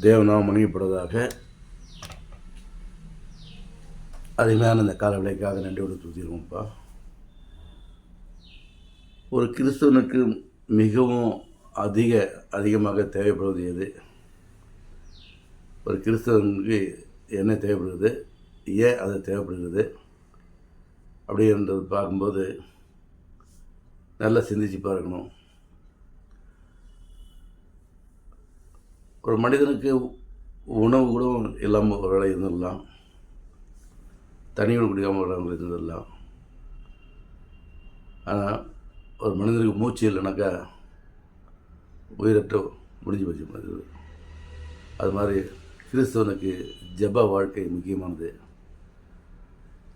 தேவனாக மணியப்படுவதாக அருமையான இந்த கால விலைக்காக நன்றியோடு துதிருவோம்ப்பா ஒரு கிறிஸ்துவனுக்கு மிகவும் அதிக அதிகமாக தேவைப்படுவது எது? ஒரு கிறிஸ்தவனுக்கு என்ன தேவைப்படுகிறது ஏன் அது தேவைப்படுகிறது? அப்படின்றது பார்க்கும்போது நல்லா சிந்திச்சு பார்க்கணும். ஒரு மனிதனுக்கு உணவு கூட இல்லாமல் ஒரு வேளை இருந்துடலாம் தனியோடு குடிக்காமல் ஒரு வேளை இருந்துடலாம் ஆனால் ஒரு மனிதனுக்கு மூச்சு இல்லைனாக்கா உயிரற்ற முடிஞ்சு போச்சு மாதிரி அது மாதிரி கிறிஸ்தவனுக்கு ஜெப வாழ்க்கை முக்கியமானது.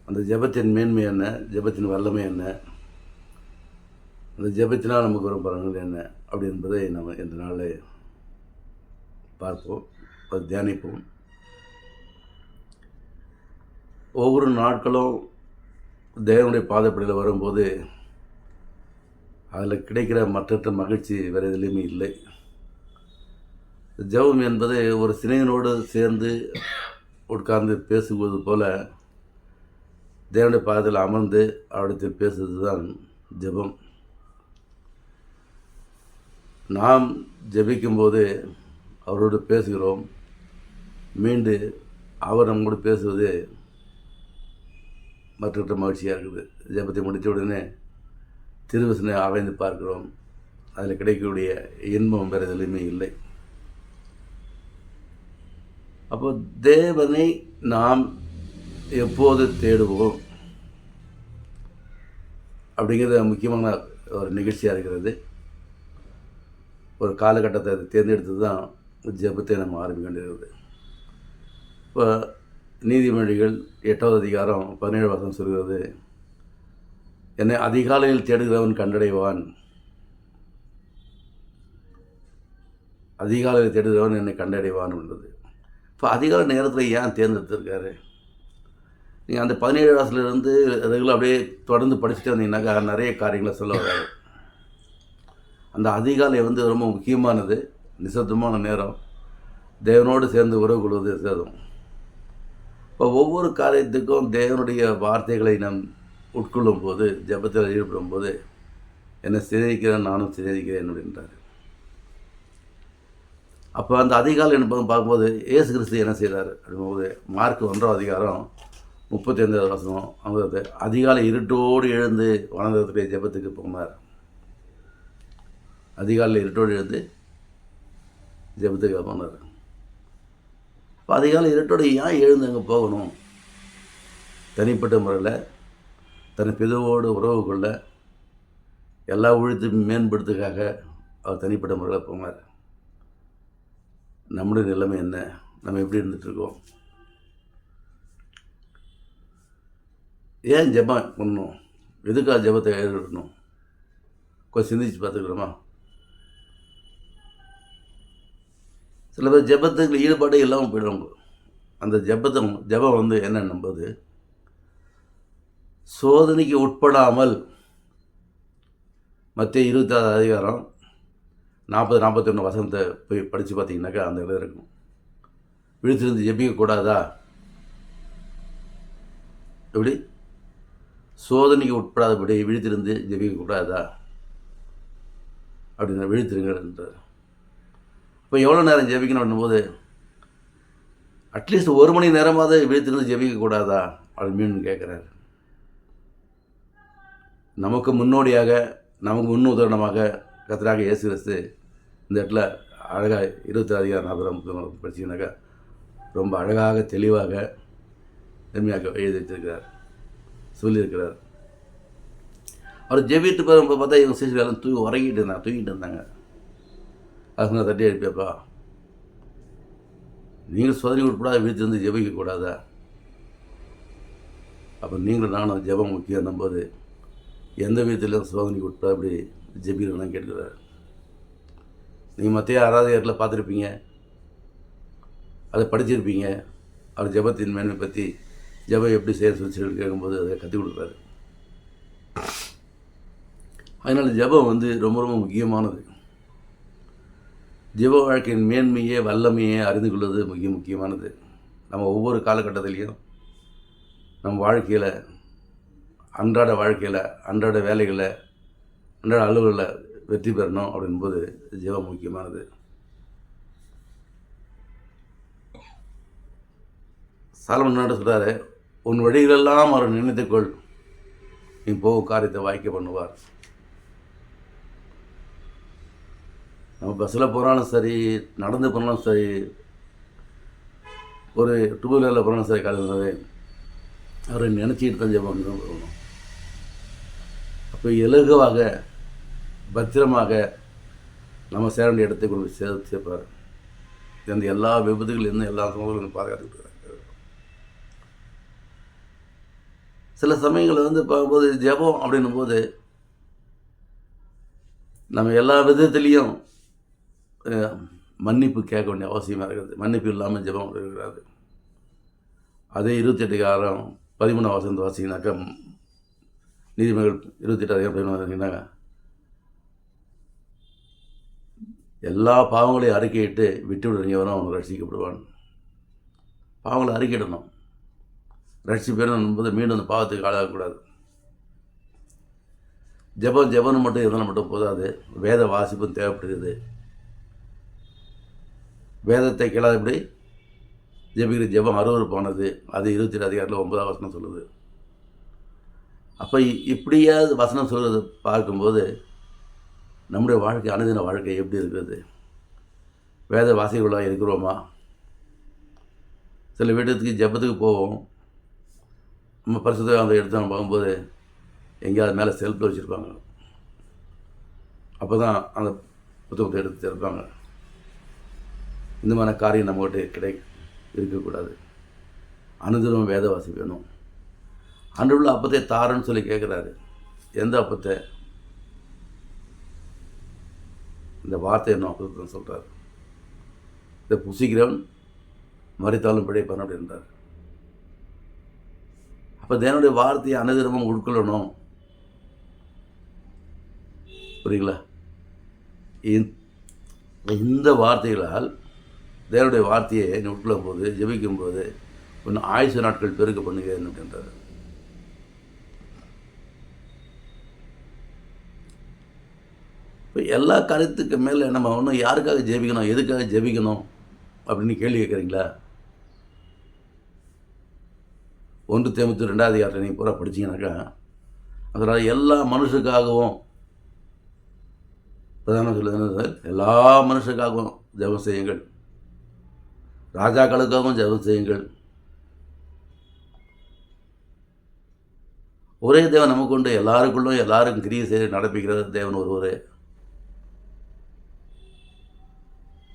அந்த ஜெபத்தின் மேன்மை என்ன? ஜெபத்தின் வல்லமை என்ன? அந்த ஜெபத்தினால் நமக்கு வரும் பலன்கள் என்ன? அப்படி என்பதை நம்ம இந்த நாளில் பார்ப்போம். அது தியானிப்போம். ஒவ்வொரு நாட்களும் தேவனுடைய பாதப்படியில் வரும்போது அதில் கிடைக்கிற மற்ற மகிழ்ச்சி வேறு எதுலேயுமே இல்லை. ஜெபம் என்பது ஒரு சினையனோடு சேர்ந்து உட்கார்ந்து பேசுவது போல் தேவனுடைய பாதத்தில் அமர்ந்து அவரிடத்தில் பேசுவது தான் ஜெபம். நாம் ஜெபிக்கும்போது அவரோடு பேசுகிறோம். மீண்டு அவர் நம்மோடு பேசுவது மற்ற மகிழ்ச்சியாக இருக்குது. ஜபத்தை முடித்த உடனே திருவசனை ஆராய்ந்து பார்க்கிறோம். அதில் கிடைக்கக்கூடிய இன்பம் வேறு எதுலையுமே இல்லை. அப்போ தேவனை நாம் எப்போது தேடுவோம்? அப்படிங்கிறது முக்கியமான ஒரு நிகழ்ச்சியாக இருக்கிறது. ஒரு காலகட்டத்தை தேர்ந்தெடுத்து தான் ஜெபத்தை நம்ம ஆரம்பிக்க வேண்டியிருக்குது இப்போ நீதிமொழிகள் எட்டாவது அதிகாரம் பதினேழு வருஷம் சொல்கிறது என்னை அதிகாலையில் தேடுகிறவன் கண்டடைவான். அதிகாலையில் தேடுகிறவன் என்னை கண்டடைவான் என்றது இப்போ அதிகாலை நேரத்தில் ஏன் தேர்ந்தெடுத்திருக்காரு? நீங்கள் அந்த பதினேழு வயசுலேருந்து ரெகுலர் அப்படியே தொடர்ந்து படிச்சுட்டு வந்தீங்கன்னாக்கா நிறைய காரியங்களை சொல்ல வராது அந்த அதிகாலை வந்து ரொம்ப முக்கியமானது நிசப்தமான நேரம். தேவனோடு சேர்ந்து உறவு கொள்வது சேதம். இப்போ ஒவ்வொரு காரியத்துக்கும் தேவனுடைய வார்த்தைகளை நாம் உட்கொள்ளும் போது ஜபத்தில் ஈடுபடும் போது என்னை சிநேகிக்கிறேன் நானும் சிநேகிக்கிறேன் அப்படின்றார். அப்போ அந்த அதிகாலை என்பது பார்க்கும்போது ஏசு கிறிஸ்து என்ன செய்கிறார் அப்படிங்கும்போது மார்க் ஒன்றாம் அதிகாரம் முப்பத்தி ஐந்தாவது வருஷம் அவங்க அதிகாலை இருட்டோடு எழுந்து வனந்தத்துடைய ஜபத்துக்கு போனார். அதிகாலையில் இருட்டோடு எழுந்து ஜபத்துக்கு போனார். இப்போ அதிகாலை இருட்டோடு ஏன் எழுந்து அங்கே போகணும்? தனிப்பட்ட முறையில் தன் பிதுவோடு உறவு கொள்ள எல்லா ஒழித்து மேம்படுத்துக்காக அவர் தனிப்பட்ட முறையில் போவார் நம்முடைய நிலைமை என்ன? நம்ம எப்படி இருந்துகிட்ருக்கோம் ஏன் ஜபம் பண்ணணும்? எதுக்காக ஜபத்தை ஏற்படணும் கொஞ்சம் சிந்திச்சு பார்த்துக்கிறோமா சில பேர் ஜபத்துக்கு ஈடுபாடே இல்லாமல் போயிடுவாங்க அந்த ஜபத்தை ஜபம் வந்து என்ன நம்பது சோதனைக்கு உட்படாமல் மத்திய இருபத்தாறு அதிகாரம் நாற்பது நாற்பத்தொன்று வசனத்தை போய் படித்து பார்த்தீங்கன்னாக்கா அந்த இடம் இருக்கும். விழித்திருந்து ஜெபிக்கக்கூடாதா எப்படி? சோதனைக்கு உட்படாதபடி விழித்திருந்து ஜெபிக்கக்கூடாதா அப்படின்னு விழித்திருங்கன்றார் இப்போ எவ்வளோ நேரம் ஜெபிக்கணும் போது அட்லீஸ்ட் ஒரு மணி நேரமாவது விழித்திருந்து ஜெபிக்கக்கூடாதா அப்படின்னு மீன் கேட்குறாரு. நமக்கு முன்னோடியாக நமக்கு முன் உதாரணமாக கத்தராக இயேசு கிறிஸ்து இந்த இடத்துல அழகாக இருபத்தி அதிகாரம் நாற்பதாம் படிச்சிங்கனாக்கா ரொம்ப அழகாக தெளிவாக எளிமையாக எழுதி வச்சிருக்கிறார். சொல்லியிருக்கிறார். அவர் ஜெபிட்டு போகிறப்ப பார்த்தா இவங்க சிசு எல்லாம் தூக்கி உறங்கிட்டு இருந்தாங்க தூங்கிட்டு இருந்தாங்க. அதுங்க தட்டி அடிப்பேப்பா. நீங்கள் சோதனை உட்படாத வீட்டிலிருந்து ஜெபிக்கக்கூடாதா அப்போ நீங்களும் நானும் ஜெபம் முக்கியம் நம்போது எந்த விதத்திலும் சோதனை உட்பட அப்படி ஜெபிக்கணும் கேட்குறாரு நீங்கள் மற்ற ஆராதகரில் பார்த்துருப்பீங்க. அதை படிச்சிருப்பீங்க. அவர் ஜபத்தின் மேன்மை பற்றி ஜபம் எப்படி செய்ய சொல்லி கேட்கும்போது அதை கற்றுக் கொடுக்குறாரு. அதனால் ஜபம் வந்து ரொம்ப ரொம்ப முக்கியமானது. ஜீவ வாழ்க்கையின் மேன்மையே வல்லமையே அறிந்து கொள்வது மிக முக்கியமானது. நம்ம ஒவ்வொரு காலகட்டத்திலையும் நம் வாழ்க்கையில் அன்றாட வாழ்க்கையில் அன்றாட வேலைகளை அன்றாட அலுவலில் வெற்றி பெறணும் அப்படின்போது ஜீவம் முக்கியமானது. சாலமன் நாடு சொல்கிறாரு உன் வழிகளெல்லாம் அவர் நினைத்துக்கொள். நீ போக காரியத்தை வாய்க்க பண்ணுவார். நம்ம பஸ்ஸில் போனாலும் சரி நடந்து போனாலும் சரி ஒரு டூ வீலரில் போனாலும் சரி காலையில் அவரை நினச்சிக்கிட்டு தான் ஜெபம் பண்ணி போகணும் அப்போ இலகுவாக பத்திரமாக நம்ம சேர வேண்டிய இடத்தை கொண்டு சேர்த்து சேர்ப்பார் இந்த எல்லா விபத்துகளிலிருந்து எல்லா சமூகங்களும் பாதுகாத்துக்கிட்டு சில சமயங்களில் வந்து பார்க்கும்போது ஜெபம் அப்படின்னும் போது நம்ம எல்லா விதத்துலேயும் மன்னிப்பு கேட்க வேண்டிய அவசியமாக இருக்குது மன்னிப்பு இல்லாமல் ஜெபம் இருக்கிறது. அதே இருபத்தெட்டு காரம் பதிமூணாம் வசந்த வாசிங்கனாக்கா நீதிமன்றம் இருபத்தெட்டு அதிகாரம் பதிமூணு எல்லா பாவங்களையும் அறிக்கையிட்டு விட்டு விடுறவனும் அவன் ரட்சிக்கப்படுவான். பாவங்களை அறிக்கையிடணும். ரட்சிப்பேரும் என்பது மீண்டும் அந்த பாவத்துக்கு ஆளாகக்கூடாது. ஜெபம் ஜெபம் மட்டும் இருந்தாலும் மட்டும் போதாது. வேத வாசிப்பும் தேவைப்படுகிறது. வேதத்தை கேளாதபடி ஜெபிக்கிற ஜெபம் அருவறுப்பானது அது இருபத்தி அதிகாரத்தில் ஒன்பதாம் வசனம் சொல்லுது. அப்போ இப்படியாவது வசனம் சொல்கிறது பார்க்கும்போது நம்முடைய வாழ்க்கை அனுதின வாழ்க்கை எப்படி இருக்கிறது? வேத வாசிகளாக இருக்கிறோமா? சில வீட்டுக்கு ஜெபத்துக்கு போவோம். நம்ம பரிசுத்த அந்த எடுத்து நம்ம பார்க்கும்போது எங்கேயாவது மேலே செல்ஃபில் வச்சுருப்பாங்க. அப்போ தான் அந்த புத்தகத்தை எடுத்து திறப்பாங்க. இந்த மாதிரி காரியம் நம்மகிட்ட கிடை இருக்கக்கூடாது. அனுதினம் வேதவாசி வேணும். அன்றுள்ள அப்பத்தை தாரன்னு சொல்லி கேட்குறாரு எந்த அப்பத்தை? இந்த வார்த்தை என்ன அப்பத்தை சொல்கிறார் இதை புசிக்கிறவன் மறித்தாலும் பிழைப்பான் அப்படின்றார் அப்போ தேவனுடைய வார்த்தையை அனுதினமும் உட்கொள்ளணும். புரியுங்களா இந்த- இந்த வார்த்தைகளால் தேவனுடைய வார்த்தையை நீ உட்கொள்ளும் போது ஜபிக்கும் போது உன் ஆயுசு நாட்கள் பெருக்க பண்ணுங்க அப்படின்றார் இப்போ எல்லா கருத்துக்கு மேலே நம்ம ஒன்றும் யாருக்காக ஜெபிக்கணும் எதுக்காக ஜெபிக்கணும் அப்படின்னு கேள்வி கேட்குறீங்களா? ஒன்று தேமுத்து ரெண்டாவது அதிகாரத்தை நீங்கள் பூரா படிச்சீங்கன்னாக்கா அதனால் எல்லா மனுஷருக்காகவும் பிரதான சொல்லுது என்ன சார் எல்லா மனுஷருக்காகவும் ஜெபம் செய்யுங்கள். ராஜாக்களுக்காகவும் ஜெபம் செய்யுங்கள். ஒரே தேவன் நமக்கு உண்டு. எல்லாருக்குள்ளும் எல்லாருக்கும் கிரியை செய்து நடப்பிக்கிற தேவன் ஒருவரே.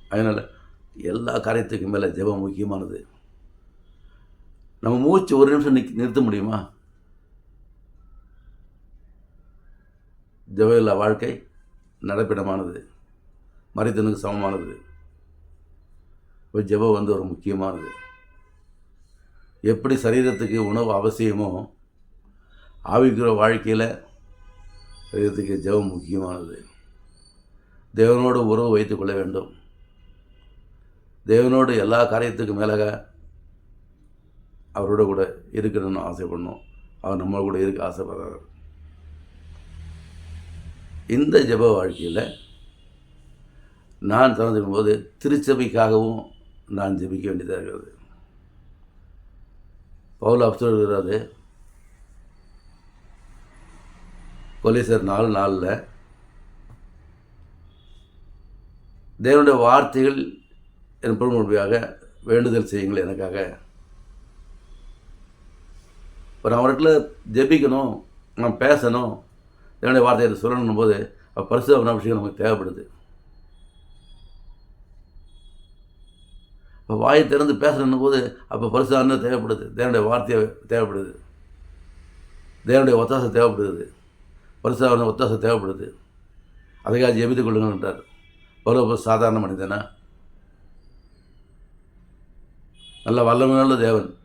அதனால் எல்லா காரியத்துக்கும் மேலே ஜெபம் முக்கியமானது. நம்ம மூச்சு ஒரு நிமிஷம் நிக் நிறுத்த முடியுமா? ஜெபம் இல்லா வாழ்க்கை நடப்பிடமானது. மரித்தனுக்கு சமமானது. இப்போ ஜெபம் வந்து ஒரு முக்கியமானது. எப்படி சரீரத்துக்கு உணவு அவசியமோ ஆவிக்கிற வாழ்க்கையில் சரீரத்துக்கு ஜெபம் முக்கியமானது. தேவனோடு உறவு வைத்துக்கொள்ள வேண்டும். தேவனோடு எல்லா காரியத்துக்கும் மேலாக அவரோட கூட இருக்கணும்னு ஆசைப்படணும். அவர் நம்ம கூட இருக்க ஆசைப்படுறாரு. இந்த ஜெப வாழ்க்கையில் நான் திறந்துக்கும் போது திருச்சபைக்காகவும் நான் ஜெபிக்க வேண்டியதாக இருக்கிறது. பவுல் அப்சர் இருக்கிறாரு. கொலிசர் நாலு நாளில். தேவனுடைய வார்த்தைகள் என் பொருள்மொழியாக வேண்டுதல் செய்யுங்கள் எனக்காக. இப்போ நான் அவர்கிட்ட ஜெபிக்கணும் நான் பேசணும் என்னுடைய வார்த்தையை சொல்லணும் போது பரிசு பரிசுத்த விஷயம் நமக்கு தேவைப்படுது. இப்போ வாயை திறந்து பேசணும் போது அப்போ பரிசுத்தான தேவைப்படுது? தேவனுடைய வார்த்தையை தேவைப்படுது. தேவனுடைய ஒத்தாசை தேவைப்படுது. பரிசுத்தான ஒத்தாசை தேவைப்படுது. அதுக்காக ஜெபித்துக் கொள்ளுங்கன்றார் பரவ சாதாரண மனிதனா? நல்ல வல்லமையுள்ள தேவன்.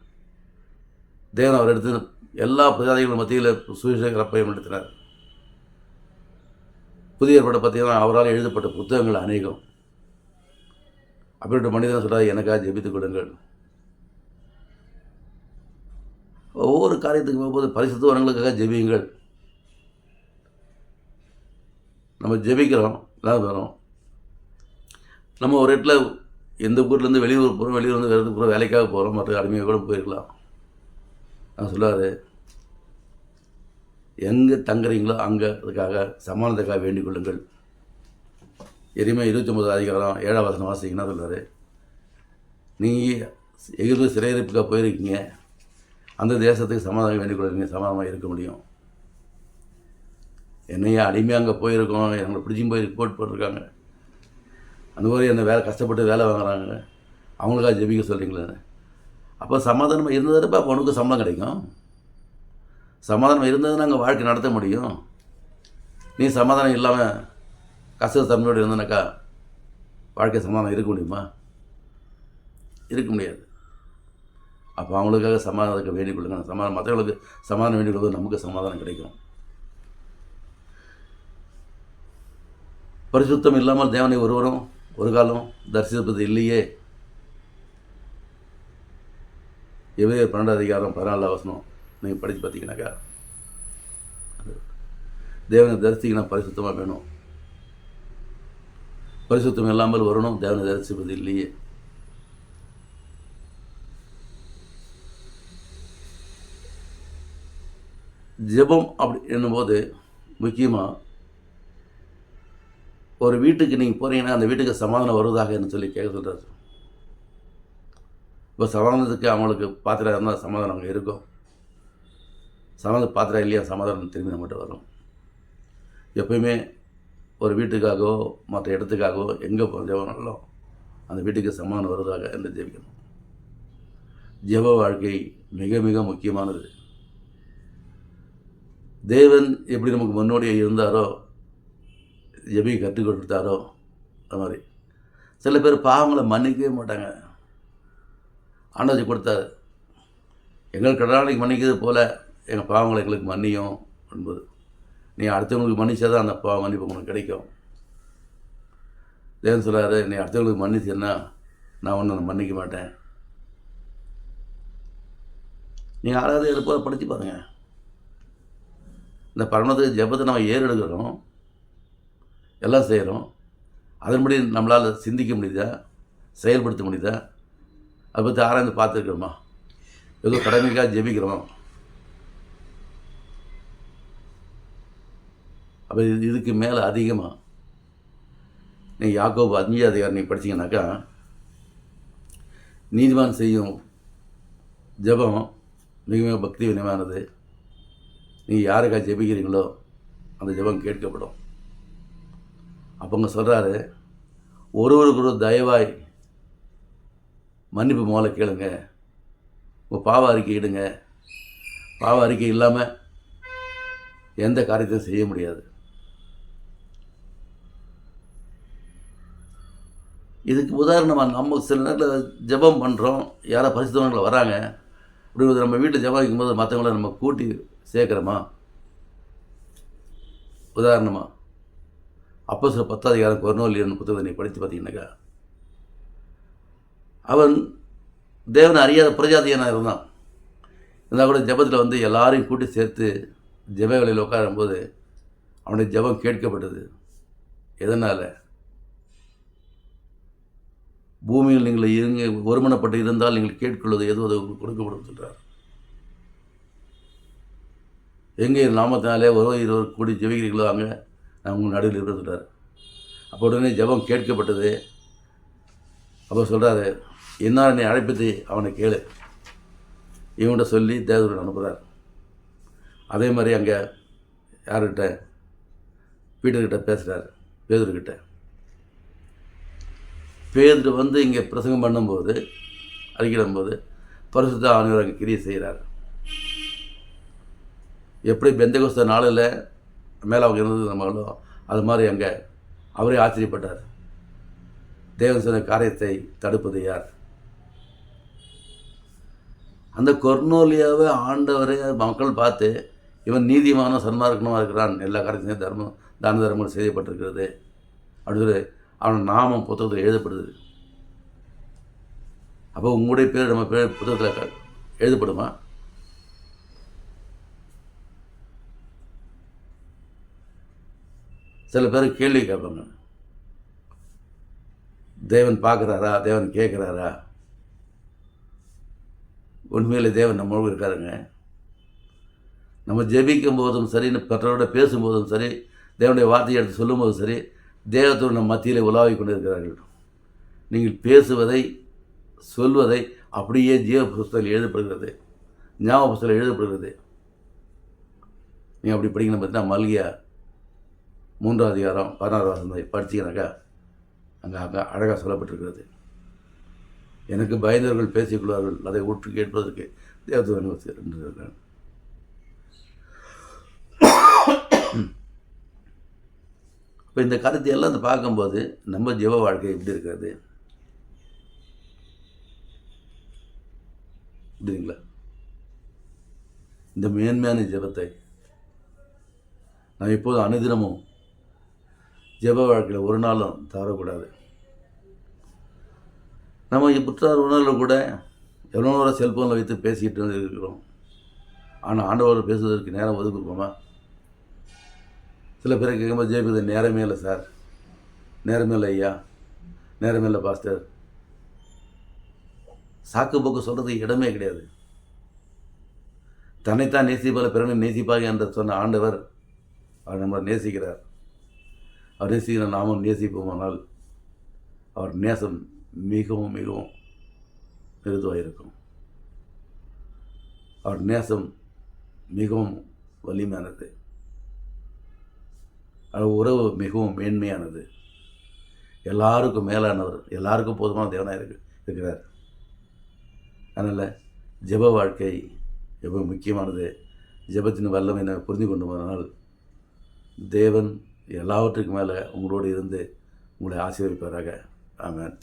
தேவன் அவர் எடுத்து எல்லா பிரஜாதிகள் மத்தியில் சுவிசேஷ ரப்பையும் நடத்தினார் புதிய ஏற்பாட்டை பார்த்தீங்கன்னா அவரால் எழுதப்பட்ட புத்தகங்கள் அநேகம். அப்படின்ற மனிதன் சொல்கிறார் எனக்காக ஜெபித்துக் கொடுங்கள் ஒவ்வொரு காரியத்துக்கு போகும்போது பரிசுத்தவர்களுக்காக ஜெபியுங்கள். நம்ம ஜெபிக்கிறோம் எல்லாம் வரும். நம்ம ஒரு இடத்துல எந்த ஊர்லேருந்து வெளியூர் போகிறோம் வெளியூர்லேருந்து வேறு போகிறோம் வேலைக்காக போகிறோம் மற்ற அடிமையாக கூட போயிருக்கலாம். நான் சொல்லார் எங்கே தங்குறீங்களோ அங்கே அதுக்காக சமானத்துக்காக வேண்டிக் கொள்ளுங்கள். எரிமை இருபத்தொம்பது அதிகாரம் ஏழாம் வசனம் வாசிங்கன்னா சொல்றாரு நீங்கள் எகிப்து சிறையிருப்புக்காக போயிருக்கீங்க. அந்த தேசத்துக்கு சமாதானம் வேண்டிக் கொள்ளுங்க சமாதானமாக இருக்க முடியும். என்னையா அடிமையாக அங்கே போயிருக்கோம் எங்களை பிடிச்சும் போய் ரிப்போர்ட் போட்டிருக்காங்க. அந்த மாதிரி என்ன வேலை கஷ்டப்பட்டு வேலை வாங்குறாங்க. அவங்களுக்காக ஜெபிக்க சொல்கிறீங்களே அப்போ சமாதானமாக இருந்ததுப்பா அப்போ உனக்கு சம்பளம் கிடைக்கும். சமாதானம் இருந்ததுன்னா அங்கே வாழ்க்கை நடத்த முடியும். நீ சமாதானம் இல்லாமல் கஷ்ட தன்மையோடு இருந்தனாக்கா வாழ்க்கை சமாதானம் இருக்க முடியுமா? இருக்க முடியாது. அப்போ அவங்களுக்காக சமாதானத்துக்கு வேண்டிக் கொள்ளுங்க சமாதானம் மற்றவங்களுக்கு சமாதானம் வேண்டிக் கொள்வது நமக்கு சமாதானம் கிடைக்கும். பரிசுத்தம் இல்லாமல் தேவனை ஒருவரும் ஒரு காலம் தரிசிப்பது இல்லையே. எவ்வளோ பன்னெண்டாம் அதிகாரம் பதினாலாம் வசனம் நீங்கள் படித்து பார்த்தீங்கன்னாக்கா தேவனை தரிசிக்கணும் பரிசுத்தமாக வேணும். பரிசுத்தம் இல்லாமல் வரணும். தேவனை தரிசிப்பது இல்லையே. ஜெபம் அப்படி என்னும்போது முக்கியமாக ஒரு வீட்டுக்கு நீங்கள் போகிறீங்கன்னா அந்த வீட்டுக்கு சமாதானம் வருவதாக என்று சொல்லி கேட்க சொல்கிறார் இப்போ சமாதானத்துக்கு அவங்களுக்கு பாத்திரம் இருந்தால் சமாதானம் அங்கே இருக்கும். சமாதான பாத்திரம் இல்லையா சமாதானம் திரும்பி நம்மகிட்ட வரும். எப்பயுமே ஒரு வீட்டுக்காகவோ மற்ற இடத்துக்காகவோ எங்கே ஜெபனாலும் அந்த வீட்டுக்கு சமாதானம் வருவதாக என்று ஜெபிக்கணும். ஜெப வாழ்க்கை மிக மிக முக்கியமானது. தேவன் எப்படி நமக்கு முன்னோடியாக இருந்தாரோ ஜெபி கற்றுக் கொடுத்தாரோ அது மாதிரி. சில பேர் பாவங்களை மன்னிக்கவே மாட்டாங்க. ஆண்டவர் கொடுத்தாரு. எங்கள் கடனாளிக்கு மன்னிக்கிறது போல் எங்கள் பாவங்களை எங்களுக்கு மன்னியும் என்பது. நீ அடுத்தவங்களுக்கு மன்னிச்சா தான் அந்த பாவ மன்னிப்பு உனக்கு கிடைக்கும். தேவன் சொல்கிறாரு நீ அடுத்தவங்களுக்கு மன்னிச்சேன்னா நான் ஒன்று மன்னிக்க மாட்டேன். நீங்கள் ஆறாவது எழுப்போ படித்து பாருங்கள் இந்த பரணத்துக்கு ஜபத்தை நம்ம ஏறெடுக்கிறோம். எல்லாம் செய்கிறோம் அதன்படி நம்மளால் சிந்திக்க முடியுதா? செயல்படுத்த முடியுதா? அதை பற்றி ஆராய்ந்து பார்த்துருக்கிறோமா? ஏதோ கடமைக்காக ஜெபிக்கிறோம்? அப்போ இது இதுக்கு மேலே அதிகமாக நீ யாக்கோபு அஞ்சு அதிகாரம் நீ படிச்சீங்கன்னாக்கா நீதிமான் செய்யும் ஜெபம் மிக மிக பக்தி வினமானது நீங்கள் யாருக்காக ஜெபிக்கிறீங்களோ அந்த ஜெபம் கேட்கப்படும். அப்போங்க சொல்கிறாரு ஒருவருக்கு ஒரு தயவாய் மன்னிப்பு மோலை கேளுங்க. உங்கள் பாவ அறிக்கை இடுங்க பாவ அறிக்கை இல்லாமல் எந்த காரியத்தையும் செய்ய முடியாது. இதுக்கு உதாரணமாக நம்ம சில நேரத்தில் ஜெபம் பண்ணுறோம் யாரோ பரிசுத்தவங்களை வராங்க அப்படி நம்ம வீட்டில் ஜெபம் வைக்கும்போது மற்றவங்கள நம்ம கூட்டி சேர்க்குறோமா? உதாரணமாக அப்போ சில பத்தாதிகாரம் கொரோனோலியன் புத்தகத்தை நீ படித்து பார்த்தீங்கன்னாக்கா அவன் தேவனை அறியாத பிரஜாதியனாக இருந்தான். இருந்தால் கூட ஜெபத்தில் வந்து எல்லாரையும் கூட்டி சேர்த்து ஜெப வேலையில் உட்காரும்போது அவனுடைய ஜெபம் கேட்கப்பட்டது. எதனால்? பூமியில் நீங்கள் இருங்க ஒருமனப்பட்டு இருந்தால் நீங்கள் கேட்கொள்வது எது அது உங்களுக்கு கொடுக்கப்படும் சொல்கிறார் எங்கே நாமத்தினாலே ஒரு இருவர் கூடி ஜெபிக்கிறீர்களோ அங்கே நான் உங்கள் நடுவில் இருக்க சொல்கிறார் அப்போ உடனே ஜெபம் கேட்கப்பட்டது. அப்போ சொல்கிறாரு என்னால் என்னை அழைப்பது அவனை கேளு. இவன்கிட்ட சொல்லி தேவதூரன் அனுப்புகிறார் அதே மாதிரி அங்கே யார்கிட்ட? பீட்டர்கிட்ட பேசுகிறார் பேதர்கிட்ட பேதர் வந்து இங்கே பிரசங்கம் பண்ணும்போது அறிக்கிடும்போது பரிசுத்த ஆணையர் அங்கே கிரியை செய்கிறார். எப்படி பெந்தகோஸ்த நாளில் மேலே அவங்க இருந்தது நம்மளோ அது மாதிரி அங்கே அவரே ஆச்சரியப்பட்டார். தேவன் சொன்ன காரியத்தை தடுப்பது யார்? அந்த கொர்னோலியாவை ஆண்டவரை மக்கள் பார்த்து இவன் நீதிமான சன்மார்க்கணமாக இருக்கிறான். எல்லா காரியத்தையும் தர்மம் தான தர்மங்கள் செய்யப்பட்டிருக்கிறது. அப்படின்னு சொல்லி அவன் நாமம் புத்தகத்தில் எழுதப்படுது. அப்போ உங்களுடைய பேர் நம்ம பேர் புத்தகத்தில் எழுதப்படுமா? சில பேர் கேள்வி கேட்பாங்க. தேவன் பார்க்குறாரா? தேவன் கேட்குறாரா? உண்மையில் தேவன் நம்மளுக்கு இருக்காருங்க. நம்ம ஜெபிக்கும் போதும் சரி பெற்றோரோட பேசும்போதும் சரி தேவனுடைய வார்த்தையை எடுத்து சொல்லும்போதும் சரி தேவத்தோடு நம் மத்தியிலே உலாவி கொண்டிருக்கிறார்கள். நீங்கள் பேசுவதை சொல்வதை அப்படியே ஜீவ புஸ்தகத்தில் எழுதப்படுகிறது. ஞாபக புஸ்தகம் எழுதப்படுகிறது. நீங்கள் அப்படி படிக்கணும் பார்த்தீங்கன்னா மல்கியா மூன்றாவது அதிகாரம் பதினாறு வாசம் படிச்சீங்கன்னாக்கா அங்கே அங்கே அழகாக சொல்லப்பட்டிருக்கிறது. எனக்கு பயந்தவர்கள் பேசிக்கொள்வார்கள் அதை உற்று கேட்பதற்கு தேவதூதன் என்று இப்போ இந்த கருத்தை எல்லாம் வந்து பார்க்கும்போது நம்ம ஜீவ வாழ்க்கை எப்படி இருக்கிறது? அப்படிங்களா இந்த மேன்மையான ஜெபத்தை நான் இப்போது அனுதினமும் ஜெப வாழ்க்கையில் ஒரு நாளும் தவறக்கூடாது. நம்ம புற்றார் உணர்வில் கூட எவ்வளோ நேரம் செல்ஃபோனில் வைத்து பேசிக்கிட்டு இருக்கிறோம். ஆனால் ஆண்டவர் பேசுவதற்கு நேரம் ஒதுக்கிருப்போமா சில பேர் கேட்கும்போது ஜெயிப்பது நேரமே இல்லை சார். நேரமே இல்லை ஐயா. நேரமே இல்லை பாஸ்டர். சாக்கு போக்கு சொல்கிறதுக்கு இடமே கிடையாது. தன்னைத்தான் நேசிப்பால் பிறனை நேசிப்பாக என்று சொன்ன ஆண்டவர் அவர் நம்மளை நேசிக்கிறார். அவர் நேசிக்கிற நாமும் நேசிப்போமானால் அவர் நேசம் மிகவும் மிகவும் மிருதுவாக இருக்கும். அவர் நேசம் மிகவும் வலிமையானது. உறவு மிகவும் மேன்மையானது. எல்லாருக்கும் மேலானவர் எல்லாருக்கும் போதுமான தேவனாக இருக்கு இருக்கிறார். அதனால் ஜெப வாழ்க்கை எவ்வளோ முக்கியமானது. ஜெபத்தின் வல்லமை நான் புரிந்து கொண்டு போனால் தேவன் எல்லாவற்றுக்கும் மேலே உங்களோடு இருந்து உங்களை ஆசீர்வதிப்பாராக. ஆமேன்.